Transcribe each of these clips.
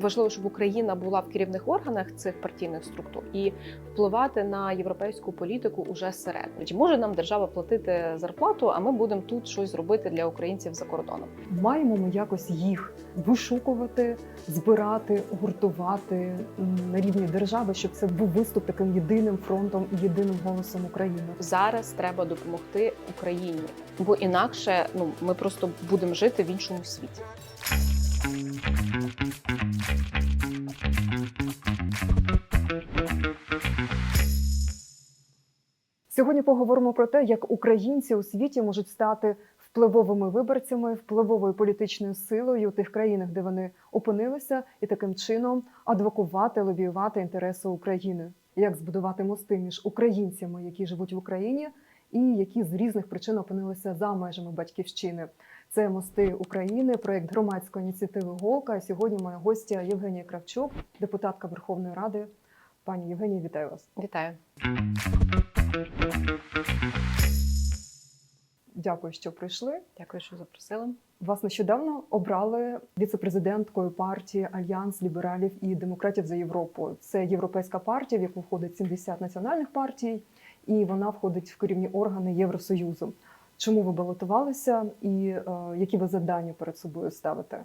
важливо, щоб Україна була в керівних органах цих партійних структур і впливати на європейську політику уже зсередини. Чи може нам держава платити зарплату, а ми будемо тут щось робити для українців за кордоном? Маємо ми якось їх вишукувати, збирати, гуртувати на рівні держави, щоб це був виступ таким єдиним фронтом і єдиним голосом України. Зараз треба допомогти Україні, бо інакше ну ми просто будемо жити в іншому світі. Сьогодні поговоримо про те, як українці у світі можуть стати впливовими виборцями, впливовою політичною силою у тих країнах, де вони опинилися, і таким чином адвокувати, лобіювати інтереси України. Як збудувати мости між українцями, які живуть в Україні, і які з різних причин опинилися за межами батьківщини. Це мости України, проект громадської ініціативи Голка. Сьогодні моя гостя Євгенія Кравчук, депутатка Верховної Ради. Пані Євгенія, вітаю вас. Вітаю. Дякую, що прийшли. Дякую, що запросили. Вас нещодавно обрали віцепрезиденткою партії Альянс лібералів і демократів за Європу. Це європейська партія, в яку входить 70 національних партій, і вона входить в керівні органи Євросоюзу. Чому ви балотувалися і е, які ви завдання перед собою ставите?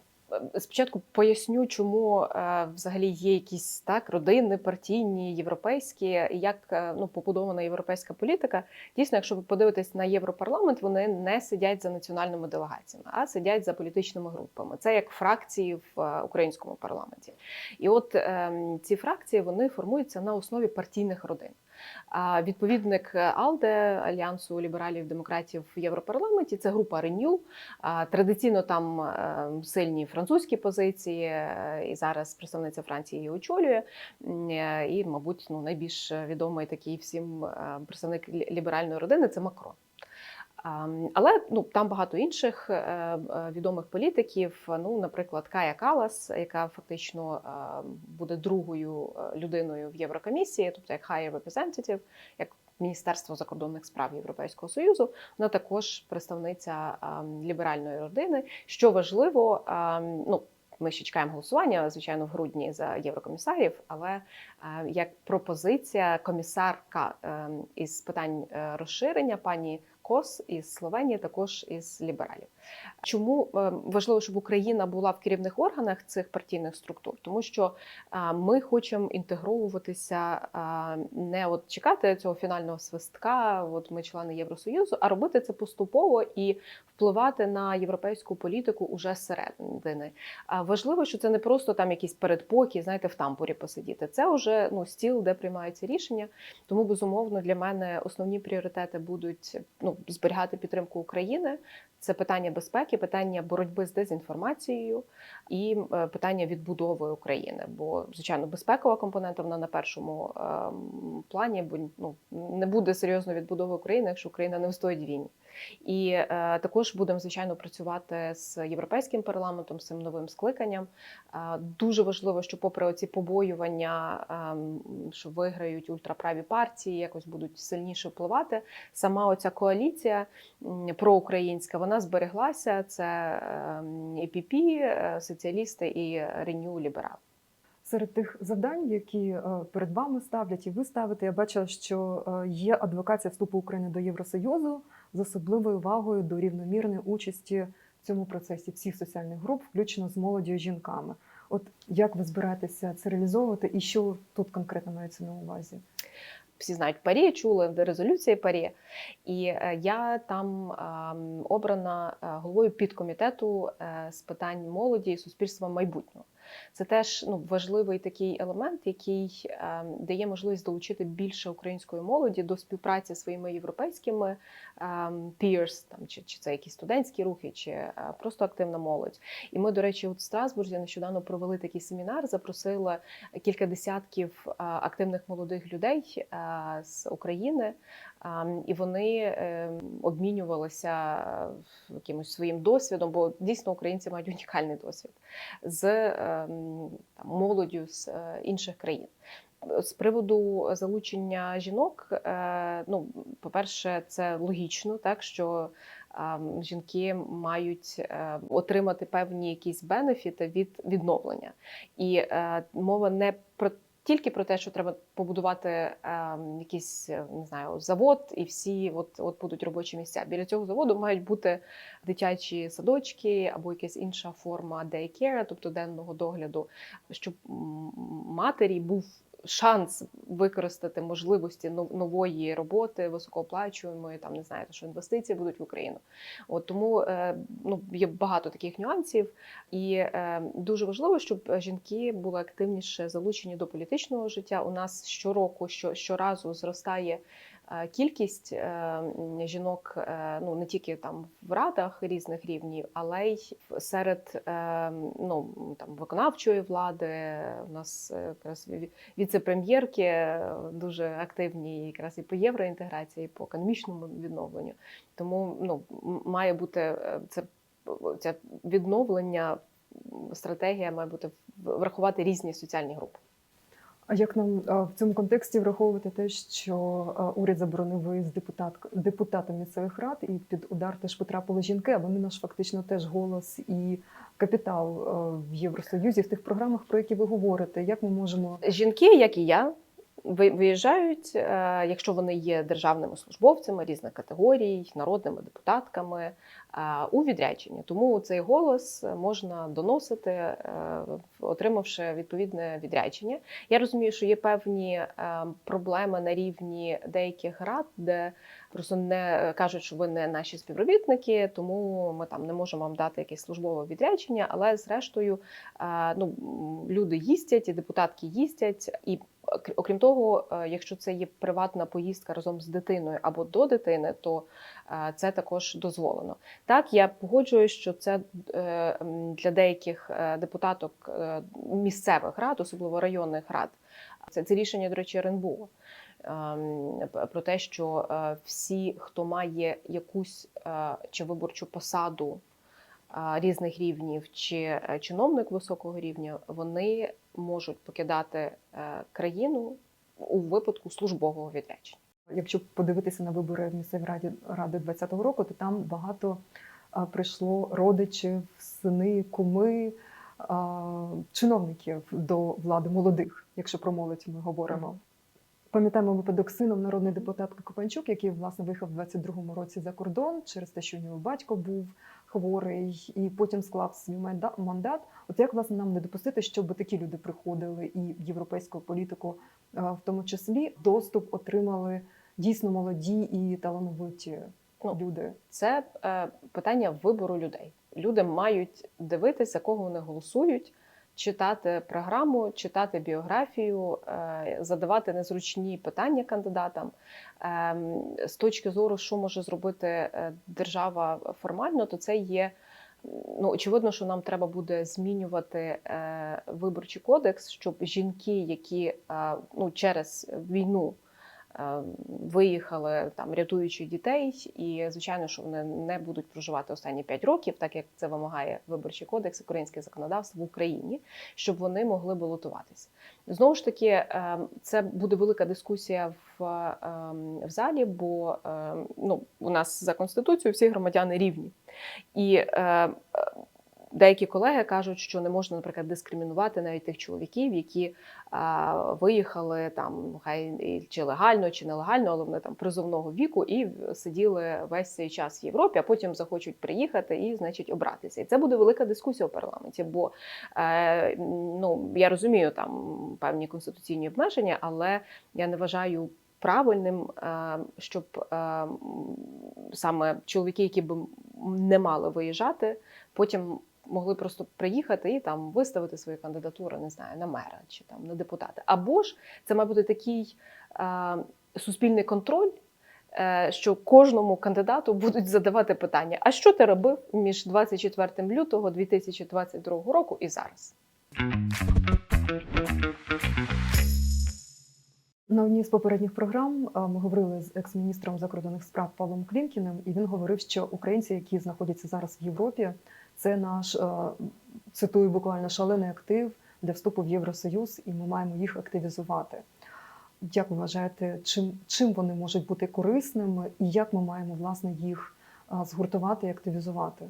Спочатку поясню, чому е, взагалі є якісь так родини, партійні, європейські, як е, ну побудована європейська політика. Дійсно, якщо ви подивитесь на європарламент, вони не сидять за національними делегаціями, а сидять за політичними групами. Це як фракції в е, українському парламенті. І от е, ці фракції вони формуються на основі партійних родин. Відповідник АЛДЕ Альянсу лібералів демократів в Європарламенті це група Renew. Традиційно там е, сильні французькі позиції, е, і зараз представниця Франції її очолює. Е, І, мабуть, ну найбільш відомий такий всім представник ліберальної родини це Макрон. Але ну там багато інших е, е, відомих політиків. Ну, наприклад, Кая Калас, яка фактично е, буде другою людиною в Єврокомісії, тобто як high representative, як Міністерство закордонних справ Європейського союзу. Вона також представниця ліберальної родини. Що важливо, ну. Ми ще чекаємо голосування, звичайно, в грудні за єврокомісарів. Але як пропозиція комісарка е, із питань розширення пані Кос із Словенії, також із лібералів. Чому е, важливо, щоб Україна була в керівних органах цих партійних структур? Тому що е, ми хочемо інтегровуватися, е, не от чекати цього фінального свистка, от ми члени Євросоюзу, а робити це поступово і впливати на європейську політику уже зсередини. Важливо, що це не просто там якісь передпокій, знаєте, в тамбурі посидіти. Це вже ну стіл, де приймаються рішення. Тому безумовно для мене основні пріоритети будуть ну зберігати підтримку України. Це питання безпеки, питання боротьби з дезінформацією і е, питання відбудови України. Бо звичайно, безпекова компонента вона на першому ем, плані, бо ну не буде серйозної відбудови України, якщо Україна не встоїть війні. І е, також будемо звичайно працювати з європейським парламентом, з цим новим скликанням. Е, дуже важливо, що, попри оці побоювання, е, що виграють ультраправі партії, якось будуть сильніше впливати. Сама оця коаліція проукраїнська вона збереглася. Це ем, ІПП, е, соціалісти і Реню Ліберал. Серед тих завдань, які е, перед вами ставлять і ви ставите, я бачила, що е, є адвокація вступу України до Євросоюзу з особливою увагою до рівномірної участі в цьому процесі всіх соціальних груп, включно з молоддю і жінками. От як ви збираєтеся це реалізовувати, і що тут конкретно мається на увазі? всі знають парі, чули резолюції парі. І е, я там ем, обрана е, головою підкомітету е, з питань молоді і суспільства майбутнього. Це теж ну, важливий такий елемент, який ем, дає можливість долучити більше української молоді до співпраці зі своїми європейськими ем, peers, там, чи, чи це якісь студентські рухи, чи е, просто активна молодь. І ми, до речі, в Страсбурзі нещодавно провели такий семінар, запросили кілька десятків е, активних молодих людей е, з України, і вони е, обмінювалися е, якимось своїм досвідом, бо дійсно українці мають унікальний досвід з ем, там, молоддю з е, інших країн. З приводу залучення жінок, е, ну, по-перше, це логічно, так що ем, жінки мають отримати певні якісь бенефіти від відновлення. І мова не про тільки про те, що треба побудувати е, якийсь не знаю завод, і всі от, от будуть робочі місця. Біля цього заводу мають бути дитячі садочки або якась інша форма дейкера, тобто денного догляду, щоб матері був шанс використати можливості нової роботи, високооплачуємої, там не знаю, що інвестиції будуть в Україну. От тому е, ну, є багато таких нюансів, і е, дуже важливо, щоб жінки були активніше залучені до політичного життя. У нас щороку, що щоразу зростає. Е, Кількість е, жінок е, ну не тільки там в радах різних рівнів, але й серед ну там виконавчої влади. У нас якраз віце-прем'єрки дуже активні якраз і по євроінтеграції, і по економічному відновленню. Тому ну має бути це це відновлення. Стратегія має бути врахувати різні соціальні групи. А як нам в цьому контексті враховувати те, що уряд заборонив виїзд депутат, депутатам місцевих рад, і під удар теж потрапили жінки, а вони наш фактично теж голос і капітал в Євросоюзі в тих програмах, про які ви говорите. Як ми можемо Жінки, як і я, виїжджають, е, якщо вони є державними службовцями різних категорій, народними депутатками е, у відрядженні. Тому цей голос можна доносити, е, отримавши відповідне відрядження. Я розумію, що є певні проблеми на рівні деяких рад, де просто не кажуть, що ви не наші співробітники, тому ми там не можемо вам дати якесь службове відрядження. Але зрештою, ну люди їздять, і депутатки їздять, і окрім того, е, якщо це є приватна поїздка разом з дитиною або до дитини, то е, це також дозволено. Так, я погоджуюсь, що це е, для деяких депутаток місцевих рад, особливо районних рад. Це, це рішення, до речі, РНБО. ем, Про те, що всі, хто має якусь чи виборчу посаду різних рівнів, чи е, чиновник високого рівня, вони можуть покидати е, країну у випадку службового відрядження. Якщо подивитися на вибори в місцевій раді ради 2020 року, то там багато прийшло родичів, сини, куми, чиновників до влади молодих, якщо про молодь ми говоримо. Пам'ятаємо випадок сином народної депутатки Копанчук, який власне виїхав в 22-му році за кордон через те, що у нього батько був хворий, і потім склав свій манда- мандат. От як власне нам не допустити, щоб такі люди приходили і в європейську політику, в тому числі доступ отримали дійсно молоді і талановиті Ну, люди. Це е, питання вибору людей. Люди мають дивитися, кого вони голосують, читати програму, читати біографію, е, задавати незручні питання кандидатам. Ем, З точки зору, що може зробити е, держава формально, то це є. Ну, очевидно, що нам треба буде змінювати е, виборчий кодекс, щоб жінки, які е, ну, через війну виїхали там, рятуючи дітей, і звичайно, що вони не будуть проживати останні 5 років, так як це вимагає виборчий кодекс, українське законодавство в Україні, щоб вони могли балотуватися. Знову ж таки, е, це буде велика дискусія в, е, в залі, бо е, ну, у нас за конституцією всі громадяни рівні. І е, е, деякі колеги кажуть, що не можна, наприклад, дискримінувати навіть тих чоловіків, які а, виїхали там, хай чи легально, чи нелегально, але вони там призовного віку і сиділи весь цей час в Європі, а потім захочуть приїхати і, значить, обратися. І це буде велика дискусія у парламенті. Бо е, ну я розумію там певні конституційні обмеження, але я не вважаю. Правильним, е, щоб е, саме чоловіки, які б не мали виїжджати, потім могли просто приїхати і там виставити свої кандидатури, не знаю, на мера чи там на депутата. Або ж це має бути такий е, суспільний контроль. е, Що кожному кандидату будуть задавати питання: а що ти робив між 24 лютого 2022 року і зараз? На одній з попередніх програм ми говорили з екс-міністром закордонних справ Павлом Клімкіним, і він говорив, що українці, які знаходяться зараз в Європі, це наш цитую буквально шалений актив, для вступу в Євросоюз, і ми маємо їх активізувати. Як вважаєте, чим, чим вони можуть бути корисними, і як ми маємо власне їх згуртувати і активізувати?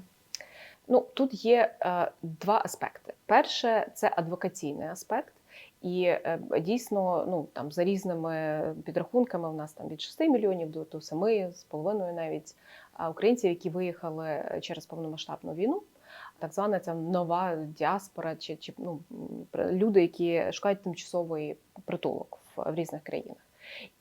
Ну тут є е, два аспекти. Перше це адвокаційний аспект. І е, дійсно, ну там за різними підрахунками, у нас там від 6 мільйонів до, до 7 з половиною навіть українців, які виїхали через повномасштабну війну. Так звана ця нова діаспора, чи, чи ну, люди, які шукають тимчасовий притулок в, в різних країнах.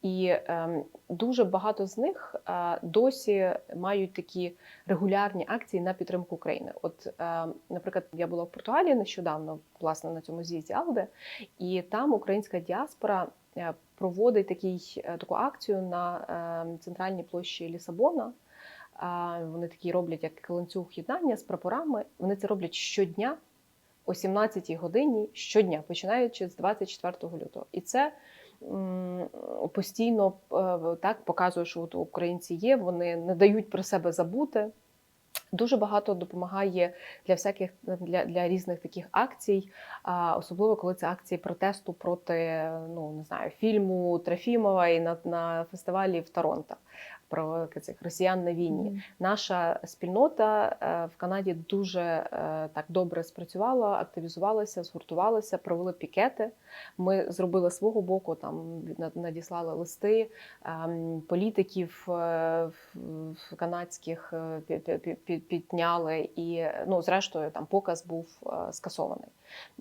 І ем, дуже багато з них е, досі мають такі регулярні акції на підтримку України. От, е, наприклад, я була в Португалії нещодавно, власне, на цьому з'їзді Алде, і там українська діаспора е, проводить такий, е, таку акцію на е, центральній площі Лісабона. Вони такі роблять як ланцюг єднання з прапорами. Вони це роблять щодня о 17-й годині, щодня, починаючи з 24 лютого. І це постійно е, так показує, що от українці є, вони не дають про себе забути. Дуже багато допомагає для всяких для, для різних таких акцій, а особливо коли це акції протесту проти ну не знаю фільму Трофімова і на, на фестивалі в Торонто про цих росіян на війні. Наша спільнота е, в Канаді дуже е, так добре спрацювала, активізувалася, згуртувалася, провели пікети. Ми зробили свого боку, там над- надіслали листи ем, політиків е, канадських пі- пі- пі- пі- підняли, і ну зрештою там показ був скасований.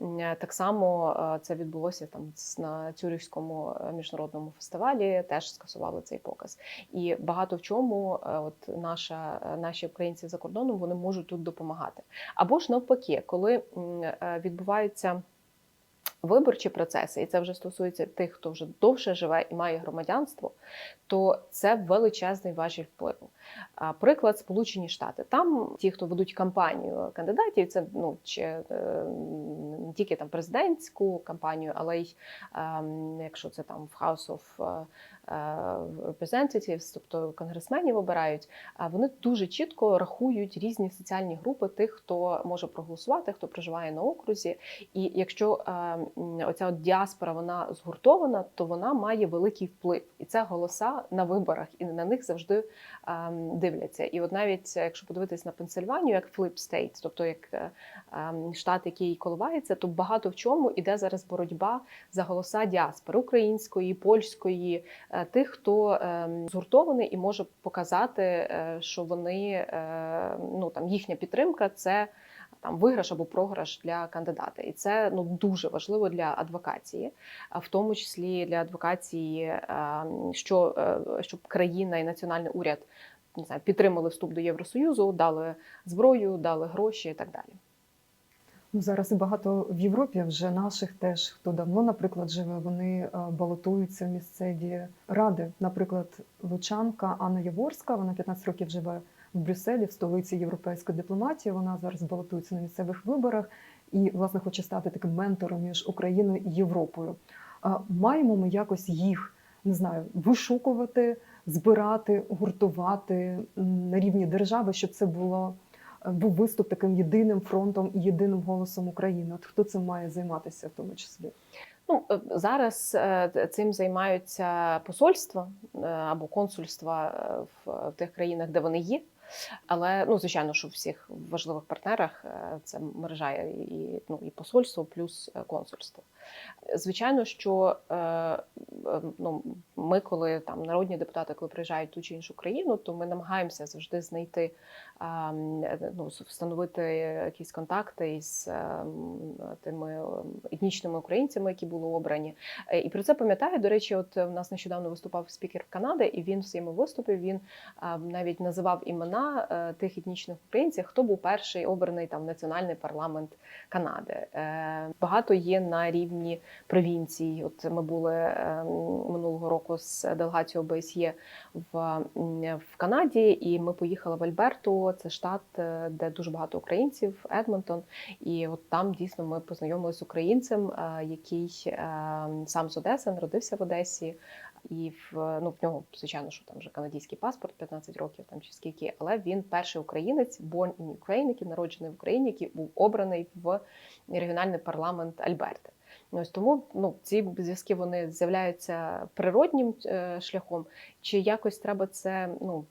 Е, Так само е, це відбулося там на Цюрихському е, міжнародному фестивалі. Теж скасували цей показ. І багато в чому от наша, наші українці за кордоном вони можуть тут допомагати. Або ж навпаки, коли м, відбуваються виборчі процеси, і це вже стосується тих, хто вже довше живе і має громадянство, то це величезний важіль впливу. Приклад Сполучені Штати. Там ті, хто ведуть кампанію кандидатів, це ну чи е, не тільки там президентську кампанію, але й ем, якщо це там в House of е, Representatives, тобто конгресменів обирають, вони дуже чітко рахують різні соціальні групи тих, хто може проголосувати, хто проживає на окрузі. І якщо е, оця от діаспора вона згуртована, то вона має великий вплив, і це голоса на виборах, і на них завжди ем, дивляться. І от навіть е, якщо подивитись на Пенсильванію як флип стейт, тобто як е, штат, який коливається, то багато в чому іде зараз боротьба за голоса діаспори української, польської, е, тих, хто ем, згуртований і може показати, е, що вони е, ну там їхня підтримка це. Там виграш або програш для кандидата, і це ну дуже важливо для адвокації, в тому числі для адвокації, е, що е, щоб країна і національний уряд не знаю, підтримали вступ до Євросоюзу, дали зброю, дали гроші і так далі. Ну, зараз багато в Європі вже наших теж, хто давно, наприклад, живе, вони е, балотуються в місцеві ради. Наприклад, лучанка Анна Яворська, вона 15 років живе в Брюсселі, в столиці європейської дипломатії. Вона зараз балотується на місцевих виборах і, власне, хоче стати таким ментором між Україною і Європою. Маємо ми якось їх не знаю, вишукувати, збирати, гуртувати на рівні держави, щоб це було був виступ таким єдиним фронтом і єдиним голосом України. От хто цим має займатися в тому числі? Ну е, зараз е, цим займаються посольства е, або консульства в тих країнах, де вони є. Але ну звичайно, що в всіх важливих партнерах е, це мережа і ну і посольство, плюс е, консульство. Звичайно, що е, е, ну, ми, коли там народні депутати, коли приїжджають ту чи іншу країну, то ми намагаємося завжди знайти а, м, е, ну, встановити якісь контакти із е, тими етнічними українцями, які були обрані. І про це пам'ятаю. До речі, от в нас нещодавно виступав спікер Канади, і він в своєму виступі він навіть називав імена е, тих етнічних українців, хто був перший обраний там національний парламент Канади. Е, Багато є на рівні провінцій. От ми були е, минулого року з делегацією ОБСЄ в, в Канаді, і ми поїхали в Альберту. Це штат, де дуже багато українців, Едмонтон. І от там дійсно ми познайомилися з українцем, який сам з Одеси, народився в Одесі, І в ну в нього, звичайно, що там вже канадський паспорт 15 років, там чи скільки, але він перший українець, born in Ukraine, який народжений в Україні, який був обраний в регіональний парламент Альберти. Ось тому ну, ці зв'язки вони з'являються природнім е, шляхом, чи якось треба це ну,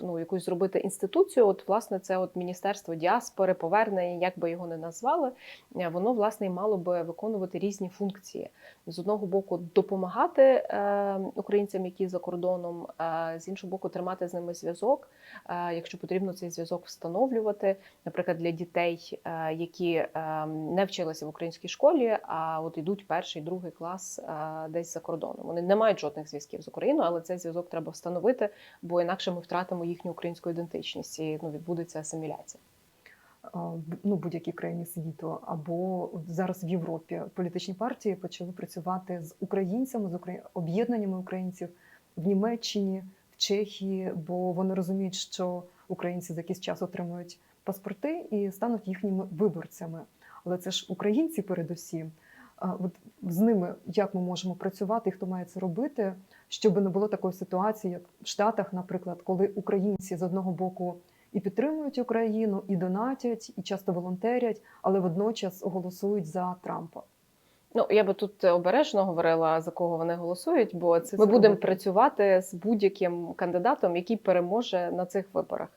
ну, якусь зробити інституцію. От, власне, це от Міністерство діаспори, повернення, як би його не назвали, е, воно власне мало би виконувати різні функції. З одного боку, допомагати е, українцям, які за кордоном, е, з іншого боку, тримати з ними зв'язок. Е, якщо потрібно цей зв'язок встановлювати, наприклад, для дітей, е, які е, не вчилися в українській школі, а от йдуть перший, другий клас е, десь за кордоном. Вони не мають жодних зв'язків з Україною, але цей зв'язок треба встановити, бо інакше ми втратимо їхню українську ідентичність і ну, відбудеться асиміляція. ну, будь-якій країні світу, або зараз в Європі політичні партії почали працювати з українцями, з Украї... об'єднаннями українців в Німеччині, в Чехії, бо вони розуміють, що українці за якийсь час отримують паспорти і стануть їхніми виборцями. Але це ж українці передусім. З ними як ми можемо працювати, і хто має це робити, щоб не було такої ситуації, як в Штатах, наприклад, коли українці з одного боку і підтримують Україну, і донатять, і часто волонтерять, але водночас голосують за Трампа. Ну я би тут обережно говорила за кого вони голосують, бо Це ми будемо працювати з будь-яким кандидатом, який переможе на цих виборах.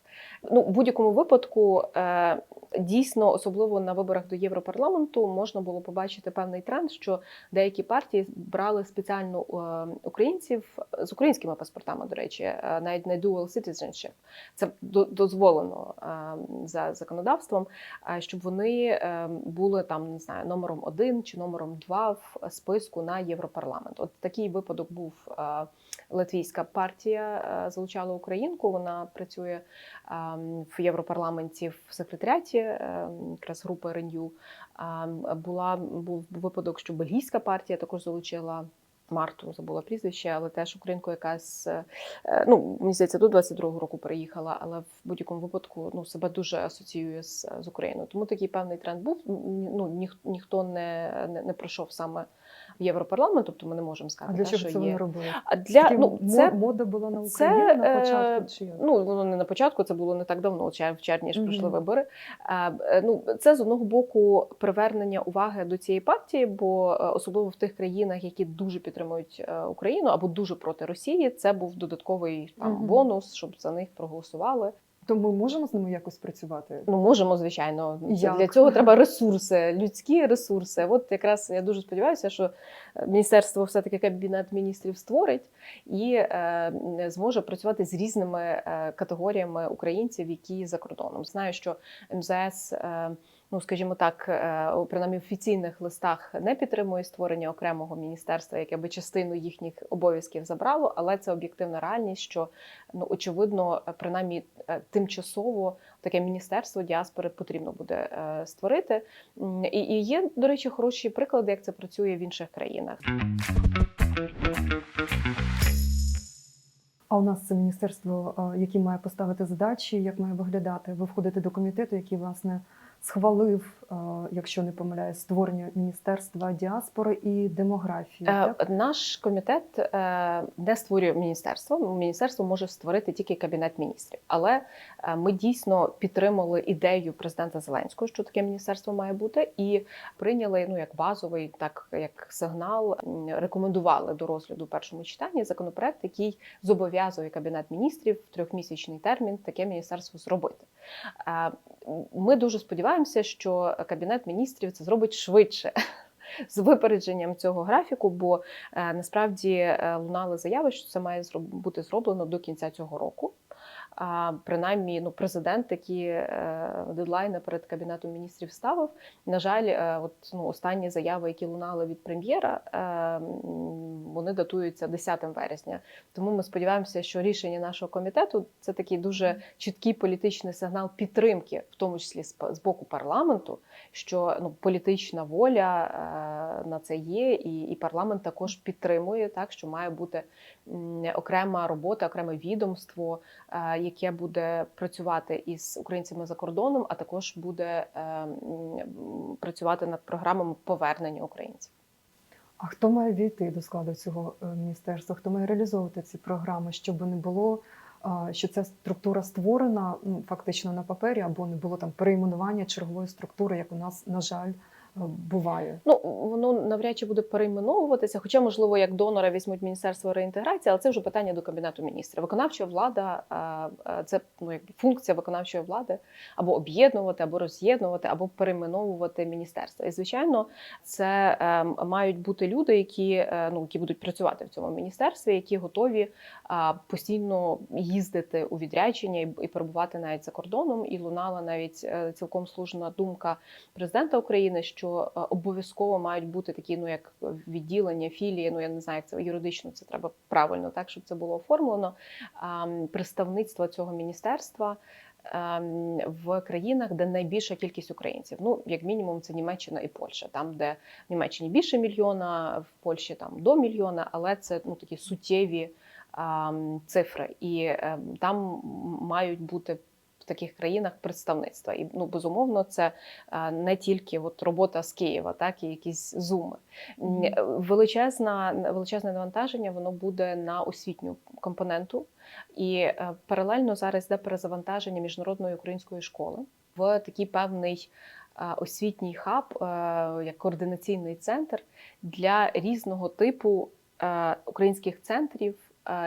Ну, в будь-якому випадку, е, дійсно, особливо на виборах до Європарламенту, можна було побачити певний тренд, що деякі партії брали спеціально е, українців з українськими паспортами, до речі, е, навіть не dual citizenship. Це до- дозволено за законодавством, щоб вони були там, не знаю, номером один чи номером два в списку на Європарламент. От такий випадок був. Латвійська партія залучала українку. Вона працює в Європарламенті в секретаріаті ем, якраз групи. Ем, Була був випадок, що бельгійська партія також залучила. Марту забула прізвище, але теж українку, яка з е, ну мені здається, до 22-го року переїхала, але в будь-якому випадку ну себе дуже асоціює з, з Україною. Тому такий певний тренд був. Ну ніх, ніхто не, не, не пройшов саме в Європарламент, тобто ми не можемо А для чого що це вони є. робили? А для Такі ну це мода була на це, на е, початку. Чи як? Ну, воно не на початку, це було не так давно, в червні ж пройшли Мгм. вибори. Е, е, Ну, це з одного боку привернення уваги до цієї партії, бо е, особливо в тих країнах, які дуже підтримують Україну або дуже проти Росії, це був додатковий там Мгм. бонус, щоб за них проголосували. То ми можемо з ними якось працювати? Ну, можемо, звичайно. Як? Для цього треба ресурси, людські ресурси. От якраз я дуже сподіваюся, що е, міністерство все-таки кабінет міністрів створить і е, зможе працювати з різними е, категоріями українців, які за кордоном. Знаю, що МЗС. Е, Ну, скажімо так, е, принаймні офіційних листах не підтримує створення окремого міністерства, яке би частину їхніх обов'язків забрало, але це об'єктивна реальність, що ну очевидно, е, принаймні е, тимчасово таке міністерство діаспори потрібно буде створити. І, і є, до речі, хороші приклади, як це працює в інших країнах. А у нас це міністерство, яке має поставити задачі, як має виглядати? Ви входите до комітету, який власне схвалив, е, якщо не помиляюсь, створення міністерства діаспори і демографії. Е, Так? Наш комітет е, не створює міністерство. Міністерство може створити тільки кабінет міністрів. Але ми дійсно підтримали ідею президента Зеленського, що таке міністерство має бути, і прийняли ну як базовий, так як сигнал, рекомендували до розгляду в першому читанні законопроект, який зобов'язує кабінет міністрів в трьохмісячний термін таке міністерство зробити. Ми дуже сподіваємося, що кабінет міністрів це зробить швидше. З випередженням цього графіку, бо е, насправді е, лунали заяви, що це має зроб- бути зроблено до кінця цього року. А принаймні, ну президент такі е, дедлайни перед кабінетом міністрів ставив. На жаль, е, от ну останні заяви, які лунали від прем'єра, е, вони датуються 10 вересня. Тому ми сподіваємося, що рішення нашого комітету це такий дуже чіткий політичний сигнал підтримки, в тому числі з боку парламенту, що ну політична воля на це є, і, і парламент також підтримує так, що має бути окрема робота, окреме відомство, е, яке буде працювати із українцями за кордоном, а також буде е, працювати над програмами повернення українців. А хто має війти до складу цього е, міністерства? Хто має реалізовувати ці програми, щоб не було, що ця структура створена фактично на папері, або не було там перейменування чергової структури, як у нас, на жаль, буває? Ну воно навряд чи буде перейменовуватися, хоча, можливо, як донора візьмуть міністерство реінтеграції, але це вже питання до кабінету міністрів. Виконавча влада це ну якби функція виконавчої влади або об'єднувати, або роз'єднувати, або перейменовувати міністерства. І звичайно, це е, мають бути люди, які е, ну які будуть працювати в цьому міністерстві, які готові постійно їздити у відрядження і, перебувати навіть за кордоном. І лунала навіть е, цілком слушна думка президента України, що е, обов'язково мають бути такі, ну як відділення, філії. Ну я не знаю, як це юридично це треба правильно, так щоб це було оформлено. Представництво цього міністерства. ем, В країнах, де найбільша кількість українців, ну як мінімум, це Німеччина і Польща, там, де в Німеччині більше мільйона, в Польщі там до мільйона, але це ну такі суттєві цифри, і ем, там мають бути таких країнах представництва. І ну безумовно, це не тільки от робота з Києва, так і якісь зуми. Величезна величезне навантаження воно буде на освітню компоненту, і е, паралельно зараз йде перезавантаження міжнародної української школи в такий певний. Освітній хаб е, як координаційний центр для різного типу е, українських центрів,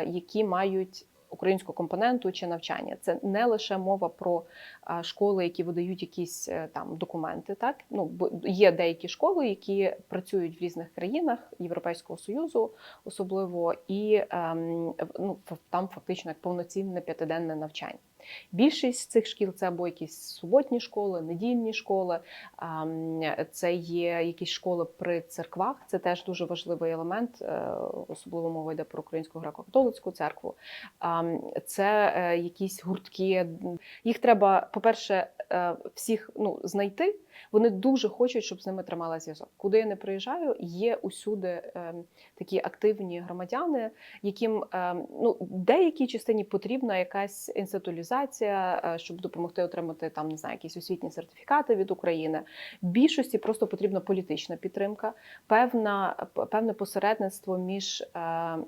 які мають українську компоненту чи навчання. Це не лише мова про школи, які видають якісь е, там документи. Так ну є деякі школи, які працюють в різних країнах Європейського союзу, особливо і ем, ну там фактично як повноцінне п'ятиденне навчання. Більшість цих шкіл це або якісь суботні школи, недільні школи, це є якісь школи при церквах. Це теж дуже важливий елемент, е, особливо мова йде про українську греко-католицьку церкву. Це е, якісь гуртки. Їх треба, по-перше, е, всіх ну, знайти. Вони дуже хочуть, щоб з ними тримала зв'язок. Куди я не приїжджаю, є усюди ем, такі активні громадяни, яким ем, ну деякій частині потрібна якась інституалізація, е, щоб допомогти отримати там не знаю, якісь освітні сертифікати від України. Більшості просто потрібна політична підтримка, певна певне посередництво між е,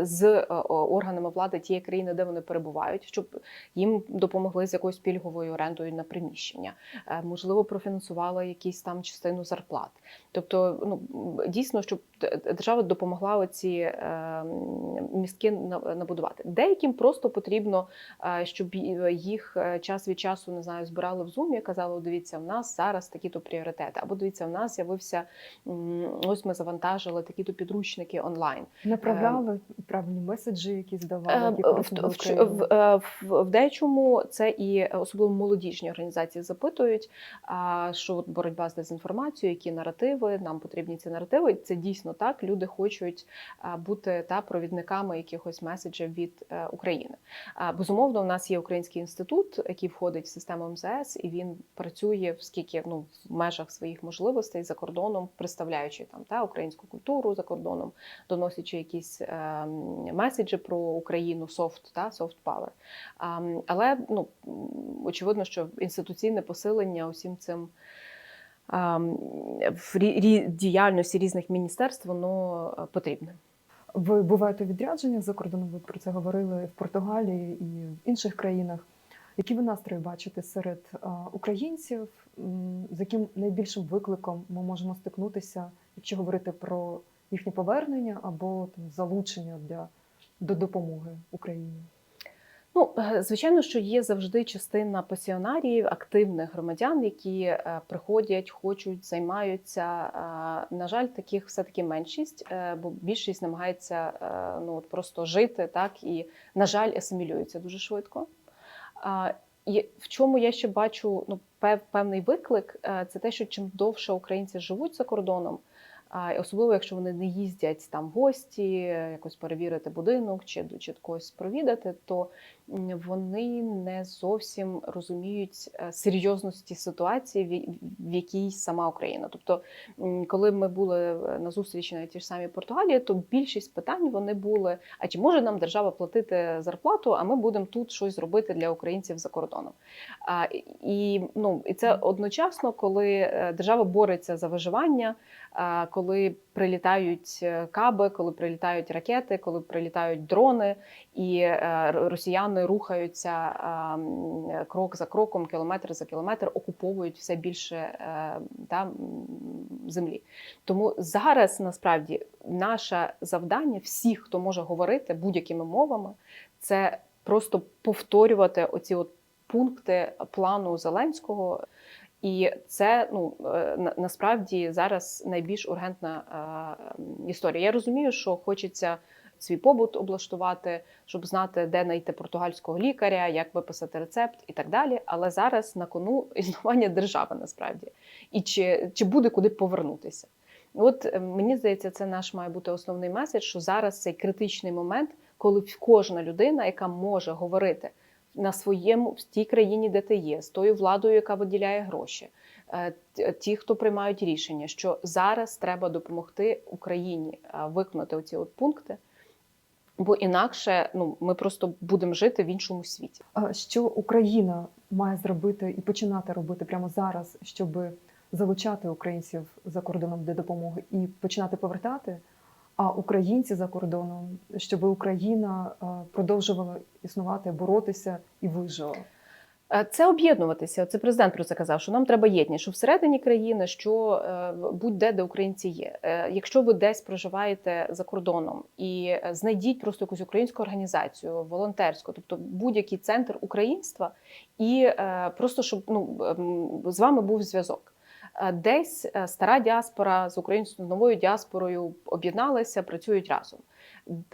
з е, органами влади тієї країни, де вони перебувають, щоб їм допомогли з якоюсь пільговою орендою на приміщення, Е, можливо, профінансували якісь там частину зарплат. Тобто, ну дійсно, щоб держава допомогла оці е, містки на- набудувати. Деяким просто потрібно, е, щоб їх е, час від часу не знаю, збирали в зумі, казали, дивіться, в нас зараз такі-то пріоритети, або дивіться, в нас з'явився ось ми завантажили такі-то підручники онлайн. Направляли правильні меседжі, які Е, здавали, які в, в, в, е, в, в дечому це і особливо молодіжні організації запитують, що от боротьба з дезінформацією, які наративи, нам потрібні ці наративи. Це дійсно так. Люди хочуть бути та провідниками якихось меседжів від е, України. Безумовно, у нас є Український інститут, який входить в систему МЗС, і він працює в скільки ну в межах своїх можливостей за кордоном, представляючи там та українську культуру за кордоном, доносячи якісь е, меседжі про Україну, софт та. А, м, Але ну очевидно, що інституційне посилення усім цим. А, м, В діяльності різних міністерств воно е, потрібне. Ви буваєте у за кордоном, ви про це говорили в Португалії і в інших країнах. Які ви настрої бачите серед українців, з яким найбільшим викликом ми можемо стикнутися, якщо говорити про їхнє повернення або там, залучення для, до допомоги Україні? Ну, е, звичайно, що є завжди частина пасіонаріїв, активних громадян, які е, приходять, хочуть, займаються. На жаль, таких все-таки меншість, е, бо більшість намагається ну, просто жити, так і, на жаль, асимілюються дуже швидко. І в чому я ще бачу ну, певний виклик, це те, що чим довше українці живуть за кордоном, особливо якщо вони не їздять там в гості, якось перевірити будинок чи, чи когось провідати, то вони не зовсім розуміють е, серйозності ситуації, в якій сама Україна. Тобто, коли ми були е, на зустрічі на ті ж самі Португалії, то більшість питань вони були: а чи може нам держава платити зарплату, а ми будемо тут щось зробити для українців за кордоном? А, і ну і це одночасно, коли е, держава бореться за виживання, коли прилітають каби, коли прилітають ракети, коли прилітають дрони, і е, росіяни рухаються е, крок за кроком, кілометр за кілометр, окуповують все більше е, та, землі. Тому зараз насправді наше завдання всіх, хто може говорити будь-якими мовами, це просто повторювати оці от пункти плану Зеленського. І це ну е, на- насправді зараз найбільш ургентна е, історія. Я розумію, що хочеться свій побут облаштувати, щоб знати, де знайти португальського лікаря, як виписати рецепт і так далі. Але зараз на кону існування держави насправді і чи, чи буде куди повернутися. От е, мені здається, це наш має бути основний меседж, що зараз цей критичний момент, коли кожна людина, яка може говорити на своєму в тій країні, де ти є, з тою владою, яка виділяє гроші, е, ті, хто приймають рішення, що зараз треба допомогти Україні е, виконати оці от пункти, бо інакше ну ми просто будемо жити в іншому світі. Що Україна має зробити і починати робити прямо зараз, щоб залучати українців за кордоном для допомоги і починати повертати? А українці за кордоном, щоб Україна е, продовжувала існувати, боротися і вижила. Е, Це об'єднуватися. Це президент про це казав, що нам треба єдність, що всередині країни, що е, будь-де, де українці є. Е, Якщо ви десь проживаєте за кордоном і знайдіть просто якусь українську організацію, волонтерську, тобто будь-який центр українства, і просто щоб ну ем, з вами був зв'язок. Е, Десь е, стара діаспора з українською новою діаспорою об'єдналися, працюють разом.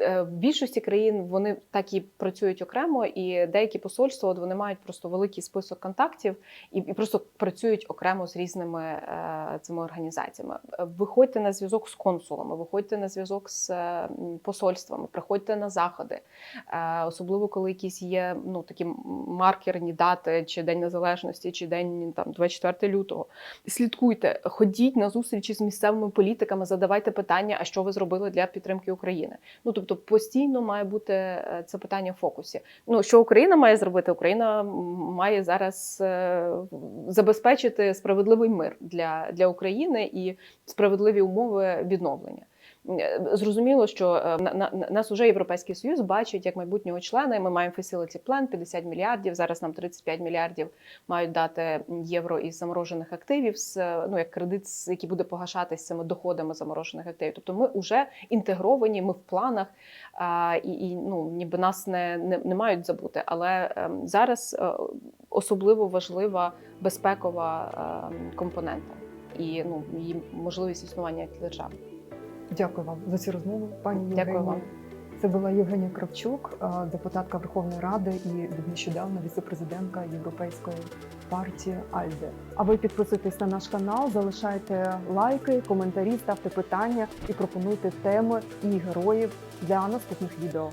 Е, В більшості країн вони так і працюють окремо, і деякі посольства от вони мають просто великий список контактів і, і просто працюють окремо з різними е, цими організаціями. Виходьте на зв'язок з консулами, виходьте на зв'язок з е, посольствами, приходьте на заходи, е, особливо коли якісь є ну такі маркерні дати, чи День Незалежності, чи день там 24 лютого. Слідкуйте, ходіть на зустрічі з місцевими політиками, задавайте питання, а що ви зробили для підтримки України. Ну тобто постійно має бути е, це питання в фокусі. Ну що Україна має зробити? Україна має зараз е, забезпечити справедливий мир для, для України і справедливі умови відновлення. Е, Зрозуміло, що е, на, на, нас уже Європейський Союз бачить як майбутнього члена. Ми маємо facility plan 50 мільярдів. Зараз нам 35 мільярдів мають дати євро із заморожених активів, з е, ну як кредит, який буде погашатися цими доходами заморожених активів. Тобто ми вже інтегровані, ми в планах, а, і, і ну ніби нас не, не, не мають забути. Але ем, зараз е, особливо важлива безпекова ем, компонента і ну її можливість існування як держави. Дякую вам за цю розмову, пані Дякую вам. Це була Євгенія Кравчук, депутатка Верховної Ради і нещодавно віцепрезидентка Європейської партії Альде. А ви підписуйтесь на наш канал, залишайте лайки, коментарі, ставте питання і пропонуйте теми і героїв для наступних відео.